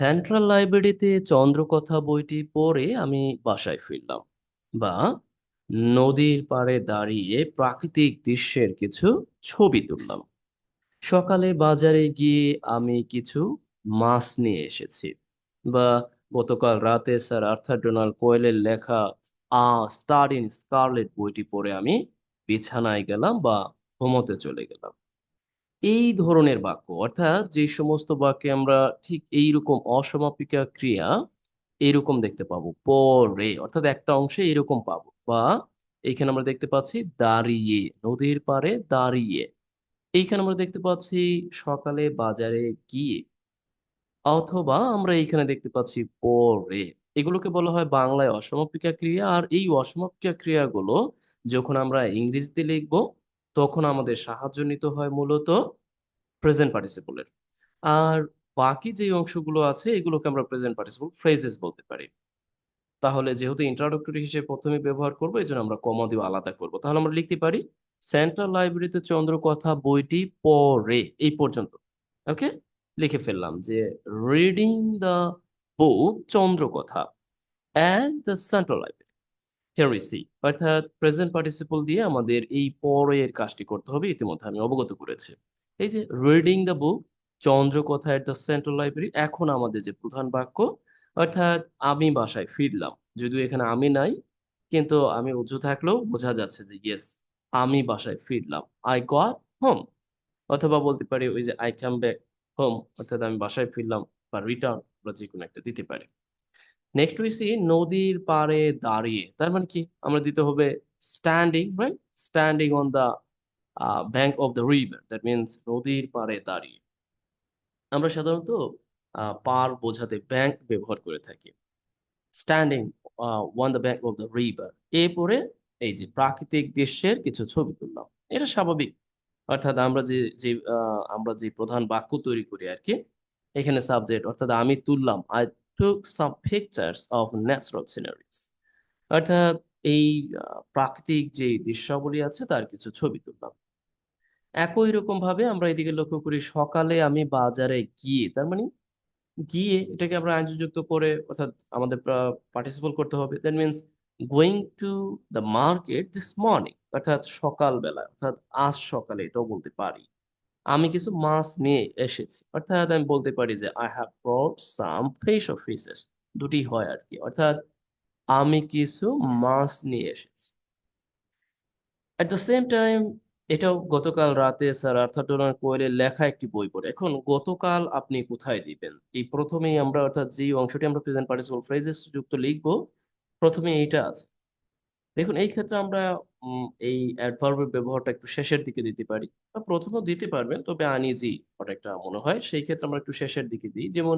Central লাইব্রেরিতে চন্দ্রকথা বইটি পড়ে আমি বাসায় ফিরলাম বা নদীর পাড়ে দাঁড়িয়ে প্রাকৃতিক দৃশ্যের কিছু ছবি তুললাম। সকালে বাজারে গিয়ে আমি কিছু মাছ নিয়ে এসেছি বা গতকাল রাতে স্যার আর্থার ডোনাল্ড কোয়েলের লেখা আ স্টার ইন স্কারলেট বইটি পড়ে আমি বিছানায় গেলাম বা ঘুমোতে চলে গেলাম। এই ধরনের বাক্য, অর্থাৎ যে সমস্ত বাক্যে আমরা ঠিক এইরকম অসমাপিকা ক্রিয়া এইরকম দেখতে পাবো। পরে, অর্থাৎ একটা অংশে এরকম পাবো বা এইখানে আমরা দেখতে পাচ্ছি দাঁড়িয়ে, নদীর পাড়ে দাঁড়িয়ে। এইখানে আমরা দেখতে পাচ্ছি সকালে বাজারে গিয়ে অথবা আমরা এইখানে দেখতে পাচ্ছি পরে। এগুলোকে বলা হয় বাংলায় অসমাপিকা ক্রিয়া। আর এই অসমাপিকা ক্রিয়াগুলো যখন আমরা ইংরেজিতে লিখব তখন আমাদের সাহায্য নিতে হয় মূলত প্রেজেন্ট পার্টিসিপলের আর বাকি যে অংশগুলো আছে, এগুলোকে আমরা প্রেজেন্ট পার্টিসিপল ফ্রেজেস বলতে পারি। তাহলে যেহেতু ইন্ট্রোডাক্টরি হিসেবে প্রথমে ব্যবহার করব এই জন্য আমরা কমা দিয়ে আলাদা করব। তাহলে আমরা লিখতে পারি সেন্ট্রাল লাইব্রেরিতে চন্দ্রকথা বইটি পরে এই পর্যন্ত। ওকে? লিখে ফেললাম যে reading the book Chandrakatha at the central library here we see অর্থাৎ প্রেজেন্ট পার্টিসিপল দিয়ে আমাদের এই পরের কাজটি করতে হবে, ইতিমধ্যে আমি অবগত করেছি। এই যে reading the book Chandrakatha at the central library এখন আমাদের যে প্রধান বাক্য, অর্থাৎ আমি বাসায় ফিরলাম। যদিও এখানে আমি নাই, কিন্তু আমি উঁচু থাকলেও বোঝা যাচ্ছে যে ইয়েস আমি বাসায় ফিরলাম। আই গট হোম অথবা বলতে পারি ওই যে আই কাম ব্যাক হোম অর্থাৎ আমি বাসায় ফিরলাম বা রিটার্ন বা যে কোনো একটা দিতে পারি। নেক্সট হইছি নদীর পাড়ে দাঁড়িয়ে তার মানে কি? আমরা দিতে হবে standing right standing on the bank of the river that means নদীর পাড়ে দাঁড়িয়ে। আমরা সাধারণত আহ, পার বোঝাতে ব্যাংক ব্যবহার করে থাকি। Standing on the bank of the river এরপরে এই যে প্রাকৃতিক দৃশ্যের কিছু ছবি তুললাম। এটা স্বাভাবিক। অর্থাৎ আমরা যে যে আহ, আমরা যে প্রধান বাক্য তৈরি করি আর কি এখানে সাবজেক্ট অর্থাৎ আমি তুললাম took some pictures of natural sceneries অর্থাৎ এই প্রাকৃতিক যে দৃশ্যাবলী আছে, তার কিছু ছবি তুললাম। একই রকম ভাবে আমরা এদিকে লক্ষ্য করি, সকালে আমি বাজারে গিয়ে, তার মানে গিয়ে এটাকে আমরা আইনযুক্ত করে, অর্থাৎ আমাদের পার্টিসিপেট করতে হবে। That means going to the market this morning অর্থাৎ সকালবেলা, অর্থাৎ আজ সকালে, এটাও বলতে পারি। আমি কিছু মাছ নিয়ে এসেছি। অর্থাৎ আমি বলতে পারি যে I have brought some fish of fishes দুটি হয় আর কি অর্থাৎ আমি কিছু মাছ নিয়ে এসেছি। এট দ্য সেম টাইম এটাও গতকাল রাতে স্যার আর্থার ডোনাল্ড কোয়েলের লেখা একটি বই পড়ে। এখন, গতকাল আপনি কোথায় দিবেন? এই প্রথমেই আমরা, অর্থাৎ যে অংশটি আমরা প্রেজেন্ট পার্টিসিপল ফ্রেজেস যুক্ত লিখব প্রথমে এইটা আছে। দেখুন, এই ক্ষেত্রে আমরা এই অ্যাডভার্বের ব্যবহারটা একটু শেষের দিকে দিতে পারি। বা প্রথমেও দিতে পারবেন, তবে আনইজি একটা মনে হয়। সেই ক্ষেত্রে আমরা একটু শেষের দিকে দিই। যেমন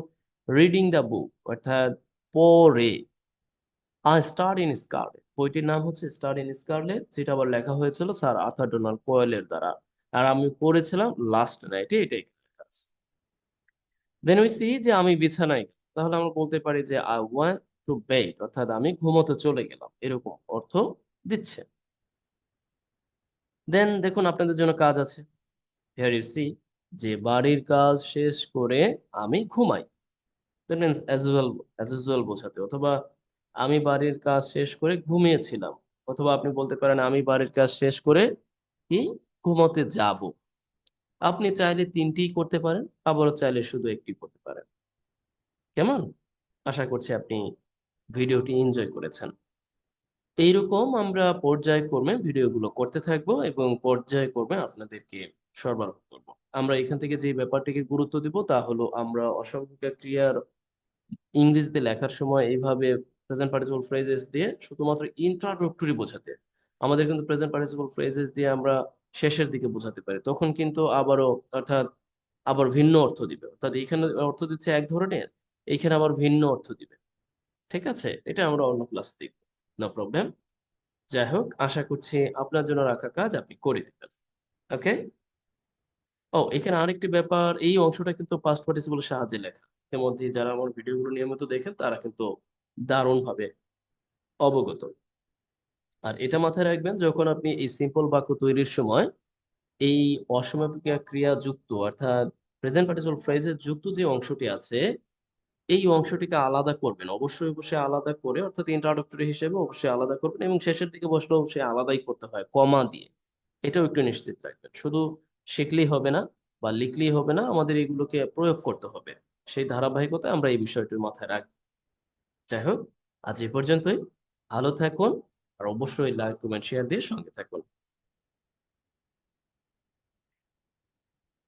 রিডিং দ্য বুক অর্থাৎ পড়ে। আ স্টার ইন স্কারলেট বইটির নাম হচ্ছে স্টার ইন স্কারলেট যেটা আবার লেখা হয়েছিল স্যার আর্থার ডোনাল্ড কোয়েলের দ্বারা। আর আমি পড়েছিলাম লাস্ট নাইটে এটাই দেন উই সি যে আমি বিছানায়, তাহলে আমরা বলতে পারি যে আই ওয়ান্ট টু বেড অর্থাৎ আমি ঘুমোতে চলে গেলাম, এরকম অর্থ দিচ্ছে। দেন দেখুন আপনাদের জন্য কাজ আছে। হিয়ার ইউ সি যে বাড়ির কাজ শেষ করে আমি ঘুমাই। That means as well as usual বোঝাতে, অথবা আমি বাড়ির কাজ শেষ করে ঘুমিয়েছিলাম, অথবা আপনি বলতে পারেন আমি বাড়ির কাজ শেষ করে কি? ঘুমোতে যাব। আপনি চাইলে তিনটিই করতে পারেন, আবারও চাইলে শুধু একটি করতে পারেন। কেমন? আশা করছি আপনি ভিডিওটি এনজয় করেছেন। এইরকম আমরা পর্যায়ক্রমে ভিডিওগুলো করতে থাকব এবং পর্যায়ক্রমে আপনাদেরকে সরবরাহ করব। আমরা এখান থেকে যে ব্যাপারটিকে গুরুত্ব দিব তা হলো আমরা অসংখ্য ক্রিয়ার ইংরেজিতে লেখার সময় এইভাবে প্রেজেন্ট পার্টিসিপল ফ্রেজেস দিয়ে শুধুমাত্র ইন্ট্রোডাক্টরি বোঝাতে, আমাদের কিন্তু প্রেজেন্ট পার্টিসিপল ফ্রেজেস দিয়ে আমরা শেষের দিকে বোঝাতে পারি। তখন কিন্তু আবারও অর্থাৎ আবার ভিন্ন অর্থ দিবে। অর্থাৎ এখানে অর্থ দিচ্ছে এক ধরনের, এইখানে আবার ভিন্ন অর্থ দিবে। ঠিক আছে? এটা আমরা অন্য ক্লাস দেখব। নো প্রবলেম যাই হোক, আশা করছি আপনার জন্য রাখা কাজ আপনি করে দিবেন। ওকে ও, এখানে আরেকটি ব্যাপার, এই অংশটা কিন্তু পাস্ট পার্টিসিপলের সাহায্যে লেখা। এর মধ্যে যারা আমার ভিডিওগুলো নিয়মিত দেখেন, তারা কিন্তু দারুণভাবে অবগত। আর এটা মাথায় রাখবেন, যখন আপনি এই সিম্পল বাক্য তৈরির সময় এই অসমাপিকা ক্রিয়া যুক্ত, অর্থাৎ প্রেজেন্ট পার্টিসিপল ফ্রেজের যুক্ত যে অংশটি আছে এই অংশটিকে আলাদা করবেন। অবশ্যই, অবশ্যই আলাদা করে অর্থাৎ introductory হিসেবে অবশ্যই আলাদা করবেন এবং শেষের দিকে বসলে অবশ্যই আলাদাই করতে হয়, কমা দিয়ে। এটাও একটু নিশ্চিত রাখবেন। শুধু শিখলেই হবে না বা লিখলেই হবে না, আমাদের এগুলোকে প্রয়োগ করতে হবে। সেই ধারাবাহিকতায় আমরা এই বিষয়টি মাথায় রাখব। যাই হোক, আজ এ পর্যন্তই। ভালো থাকুন আর অবশ্যই লাইক, কমেন্ট, শেয়ার দিয়ে সঙ্গে থাকুন।